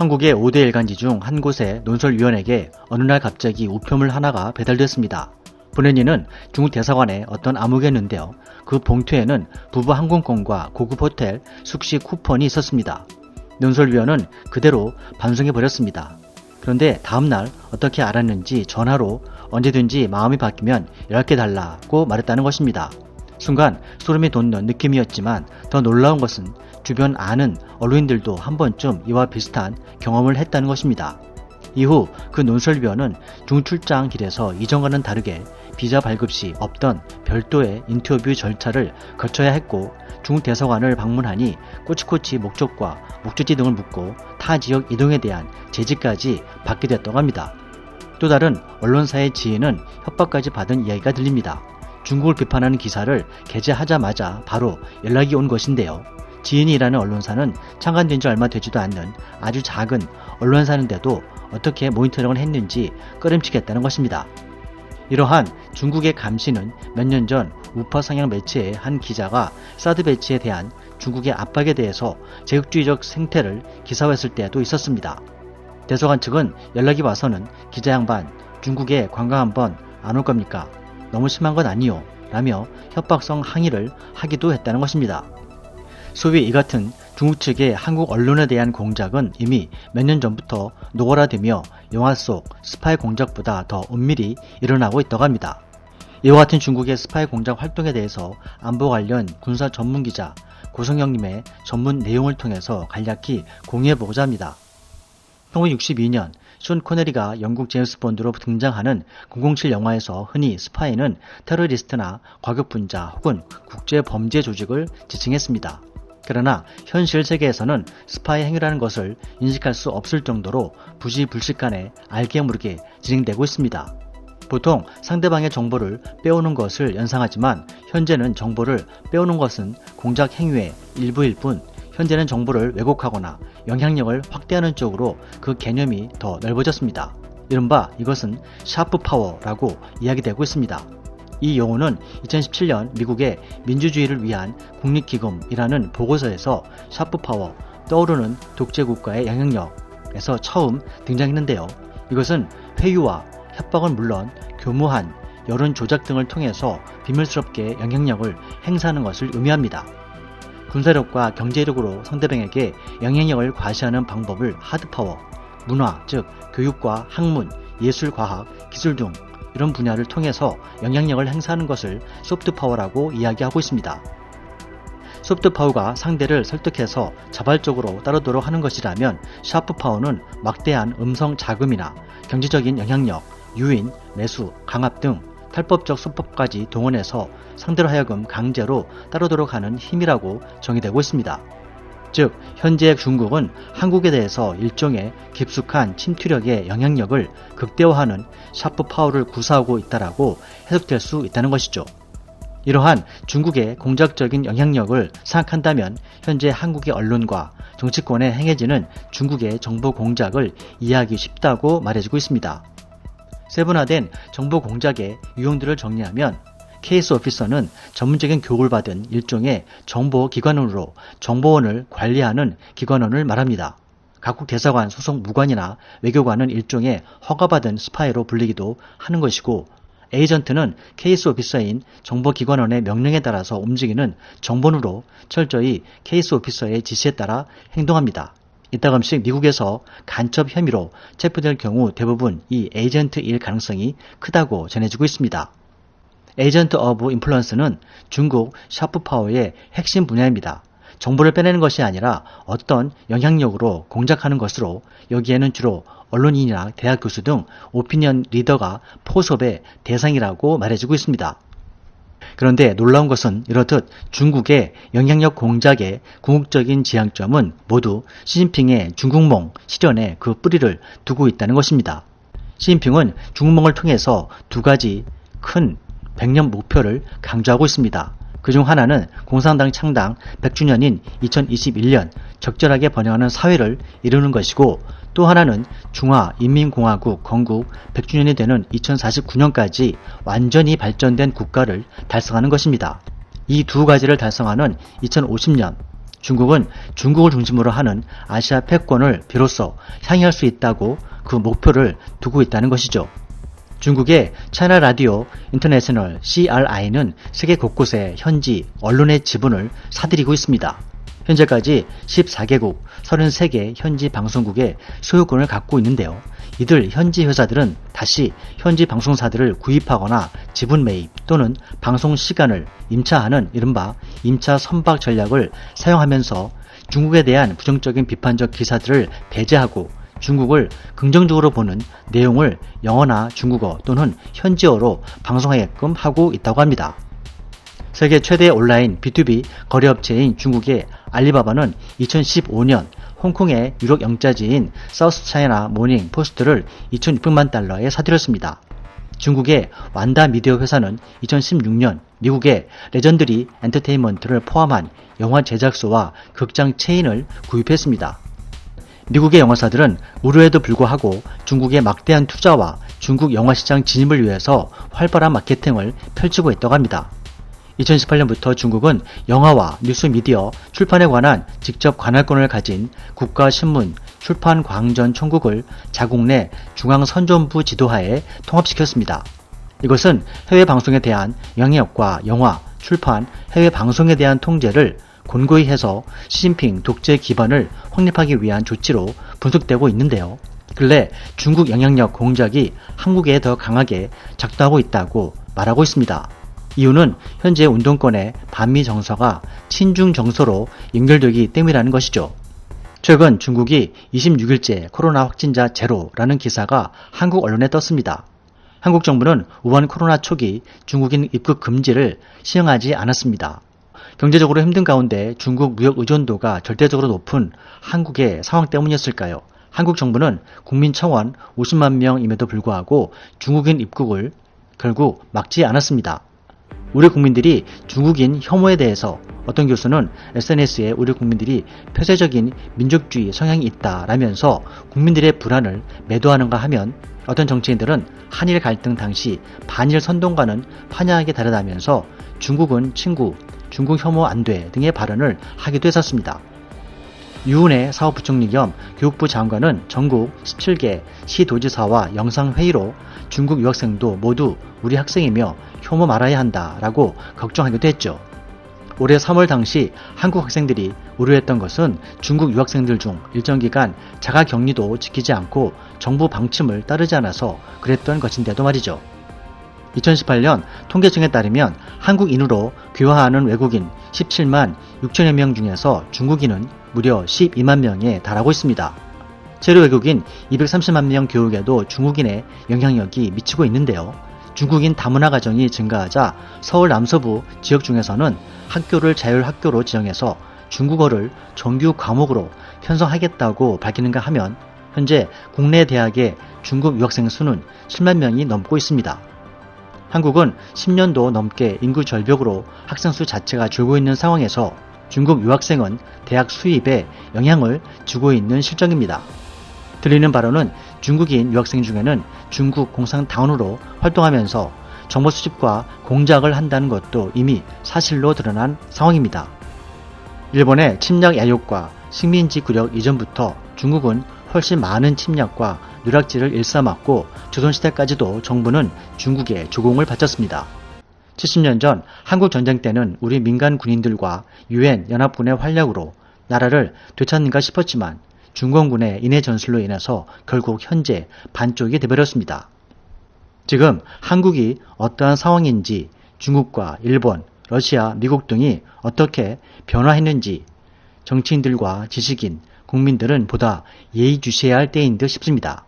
한국의 5대 일간지 중 한 곳의 논설위원에게 어느 날 갑자기 우표물 하나가 배달됐습니다. 보낸 이는 중국 대사관에 어떤 암흑이었는데요. 그 봉투에는 부부 항공권과 고급 호텔, 숙식 쿠폰이 있었습니다. 논설위원은 그대로 반송해버렸습니다. 그런데 다음날 어떻게 알았는지 전화로 언제든지 마음이 바뀌면 연락해 달라고 말했다는 것입니다. 순간 소름이 돋는 느낌이었지만 더 놀라운 것은 주변 아는 언론인들도 한 번쯤 이와 비슷한 경험을 했다는 것입니다. 이후 그 논설위원은 중출장 길에서 이전과는 다르게 비자 발급 시 없던 별도의 인터뷰 절차를 거쳐야 했고 중국 대사관을 방문하니 꼬치꼬치 목적과 목적지 등을 묻고 타 지역 이동에 대한 제지까지 받게 됐다고 합니다. 또 다른 언론사의 지인은 협박까지 받은 이야기가 들립니다. 중국을 비판하는 기사를 게재하자마자 바로 연락이 온 것인데요. 지인이 일하는 언론사는 창간된 지 얼마 되지도 않는 아주 작은 언론사인데도 어떻게 모니터링을 했는지 꺼림칙했다는 것입니다. 이러한 중국의 감시는 몇 년 전 우파 성향 매체의 한 기자가 사드 배치에 대한 중국의 압박에 대해서 제국주의적 생태를 기사화했을 때도 있었습니다. 대사관 측은 연락이 와서는 기자 양반 중국에 관광 한번 안 올 겁니까? 너무 심한 건 아니요. 라며 협박성 항의를 하기도 했다는 것입니다. 소위 이 같은 중국 측의 한국 언론에 대한 공작은 이미 몇 년 전부터 노골화되며 영화 속 스파이 공작보다 더 은밀히 일어나고 있다고 합니다. 이와 같은 중국의 스파이 공작 활동에 대해서 안보 관련 군사 전문 기자 고성영님의 전문 내용을 통해서 간략히 공유해보고자 합니다. 1962년 숀 코네리가 영국 제임스 본드로 등장하는 007 영화에서 흔히 스파이는 테러리스트나 과격분자 혹은 국제 범죄 조직을 지칭했습니다. 그러나 현실 세계에서는 스파이 행위라는 것을 인식할 수 없을 정도로 부지불식간에 알게 모르게 진행되고 있습니다. 보통 상대방의 정보를 빼오는 것을 연상하지만 현재는 정보를 빼오는 것은 공작 행위의 일부일 뿐 현재는 정보를 왜곡하거나 영향력을 확대하는 쪽으로 그 개념이 더 넓어졌습니다. 이른바 이것은 샤프 파워라고 이야기되고 있습니다. 이 용어는 2017년 미국의 민주주의를 위한 국립기금이라는 보고서에서 샤프 파워, 떠오르는 독재국가의 영향력에서 처음 등장했는데요. 이것은 회유와 협박은 물론 교묘한 여론 조작 등을 통해서 비밀스럽게 영향력을 행사하는 것을 의미합니다. 군사력과 경제력으로 상대방에게 영향력을 과시하는 방법을 하드파워, 문화, 즉 교육과 학문, 예술, 과학, 기술 등 이런 분야를 통해서 영향력을 행사하는 것을 소프트 파워라고 이야기하고 있습니다. 소프트 파워가 상대를 설득해서 자발적으로 따르도록 하는 것이라면 샤프 파워는 막대한 음성 자금이나 경제적인 영향력, 유인, 매수, 강압 등 탈법적 수법까지 동원해서 상대로 하여금 강제로 따르도록 하는 힘이라고 정의되고 있습니다. 즉, 현재 중국은 한국에 대해서 일종의 깊숙한 침투력의 영향력을 극대화하는 샤프 파워를 구사하고 있다라고 해석될 수 있다는 것이죠. 이러한 중국의 공작적인 영향력을 생각한다면 현재 한국의 언론과 정치권에 행해지는 중국의 정보 공작을 이해하기 쉽다고 말해주고 있습니다. 세분화된 정보 공작의 유형들을 정리하면 케이스 오피서는 전문적인 교육을 받은 일종의 정보기관원으로 정보원을 관리하는 기관원을 말합니다. 각국 대사관 소속 무관이나 외교관은 일종의 허가받은 스파이로 불리기도 하는 것이고 에이전트는 케이스 오피서인 정보기관원의 명령에 따라서 움직이는 정본으로 철저히 케이스 오피서의 지시에 따라 행동합니다. 이따금씩 미국에서 간첩 혐의로 체포될 경우 대부분 이 에이전트일 가능성이 크다고 전해지고 있습니다. 에이전트 오브 인플루언스는 중국 샤프파워의 핵심 분야입니다. 정보를 빼내는 것이 아니라 어떤 영향력으로 공작하는 것으로 여기에는 주로 언론인이나 대학 교수 등 오피니언 리더가 포섭의 대상이라고 말해주고 있습니다. 그런데 놀라운 것은 이렇듯 중국의 영향력 공작의 궁극적인 지향점은 모두 시진핑의 중국몽 실현에 그 뿌리를 두고 있다는 것입니다. 시진핑은 중국몽을 통해서 두 가지 큰 백년 목표를 강조하고 있습니다. 그중 하나는 공산당 창당 100주년인 2021년 적절하게 번영하는 사회를 이루는 것이고 또 하나는 중화인민공화국 건국 100주년이 되는 2049년까지 완전히 발전된 국가를 달성하는 것입니다. 이 두 가지를 달성하는 2050년 중국은 중국을 중심으로 하는 아시아 패권을 비로소 향유할 수 있다고 그 목표를 두고 있다는 것이죠. 중국의 차이나 라디오 인터내셔널 CRI는 세계 곳곳에 현지 언론의 지분을 사들이고 있습니다. 현재까지 14개국 33개 현지 방송국의 소유권을 갖고 있는데요. 이들 현지 회사들은 다시 현지 방송사들을 구입하거나 지분 매입 또는 방송 시간을 임차하는 이른바 임차 선박 전략을 사용하면서 중국에 대한 부정적인 비판적 기사들을 배제하고 중국을 긍정적으로 보는 내용을 영어나 중국어 또는 현지어로 방송하게끔 하고 있다고 합니다. 세계 최대 온라인 B2B 거래업체인 중국의 알리바바는 2015년 홍콩의 유력 영자지인 사우스 차이나 모닝 포스트를 2,600만 달러에 사들였습니다. 중국의 완다 미디어 회사는 2016년 미국의 레전드리 엔터테인먼트를 포함한 영화 제작소와 극장 체인을 구입했습니다. 미국의 영화사들은 우려에도 불구하고 중국의 막대한 투자와 중국 영화 시장 진입을 위해서 활발한 마케팅을 펼치고 있다고 합니다. 2018년부터 중국은 영화와 뉴스 미디어, 출판에 관한 직접 관할권을 가진 국가신문 출판 광전 총국을 자국 내 중앙선전부 지도하에 통합시켰습니다. 이것은 해외 방송에 대한 영향력과 영화, 출판, 해외 방송에 대한 통제를 곤고히 해서 시진핑 독재 기반을 확립하기 위한 조치로 분석되고 있는데요. 근래 중국 영향력 공작이 한국에 더 강하게 작동하고 있다고 말하고 있습니다. 이유는 현재 운동권의 반미 정서가 친중 정서로 연결되기 때문이라는 것이죠. 최근 중국이 26일째 코로나 확진자 제로라는 기사가 한국 언론에 떴습니다. 한국 정부는 우한 코로나 초기 중국인 입국 금지를 시행하지 않았습니다. 경제적으로 힘든 가운데 중국 무역 의존도가 절대적으로 높은 한국의 상황 때문이었을까요? 한국 정부는 국민 청원 50만 명임에도 불구하고 중국인 입국을 결국 막지 않았습니다. 우리 국민들이 중국인 혐오에 대해서 어떤 교수는 SNS에 우리 국민들이 폐쇄적인 민족주의 성향이 있다라면서 국민들의 불안을 매도하는가 하면 어떤 정치인들은 한일 갈등 당시 반일 선동과는 판이하게 다르다면서 중국은 친구, 중국 혐오 안 돼 등의 발언을 하기도 했었습니다. 유은혜 사업부총리 겸 교육부 장관은 전국 17개 시도지사와 영상회의로 중국 유학생도 모두 우리 학생이며 혐오 말아야 한다라고 걱정하기도 했죠. 올해 3월 당시 한국 학생들이 우려했던 것은 중국 유학생들 중 일정 기간 자가 격리도 지키지 않고 정부 방침을 따르지 않아서 그랬던 것인데도 말이죠. 2018년 통계청에 따르면 한국인으로 귀화하는 외국인 17만 6천여 명 중에서 중국인은 무려 12만 명에 달하고 있습니다. 재료 외국인 230만 명 교육에도 중국인의 영향력이 미치고 있는데요. 중국인 다문화 가정이 증가하자 서울 남서부 지역 중에서는 학교를 자율학교로 지정해서 중국어를 정규 과목으로 편성하겠다고 밝히는가 하면 현재 국내 대학의 중국 유학생 수는 7만 명이 넘고 있습니다. 한국은 10년도 넘게 인구 절벽으로 학생 수 자체가 줄고 있는 상황에서 중국 유학생은 대학 수입에 영향을 주고 있는 실정입니다. 들리는 바로는 중국인 유학생 중에는 중국 공산당원으로 활동하면서 정보 수집과 공작을 한다는 것도 이미 사실로 드러난 상황입니다. 일본의 침략 야욕과 식민지 구력 이전부터 중국은 훨씬 많은 침략과 누락지를 일삼았고 조선시대까지도 정부는 중국의 조공을 바쳤습니다. 70년 전 한국 전쟁 때는 우리 민간 군인들과 유엔 연합군의 활약으로 나라를 되찾는가 싶었지만 중공군의 인해 전술로 인해서 결국 현재 반쪽이 되버렸습니다. 지금 한국이 어떠한 상황인지 중국과 일본, 러시아, 미국 등이 어떻게 변화했는지 정치인들과 지식인, 국민들은 보다 예의주시해야 할 때인 듯 싶습니다.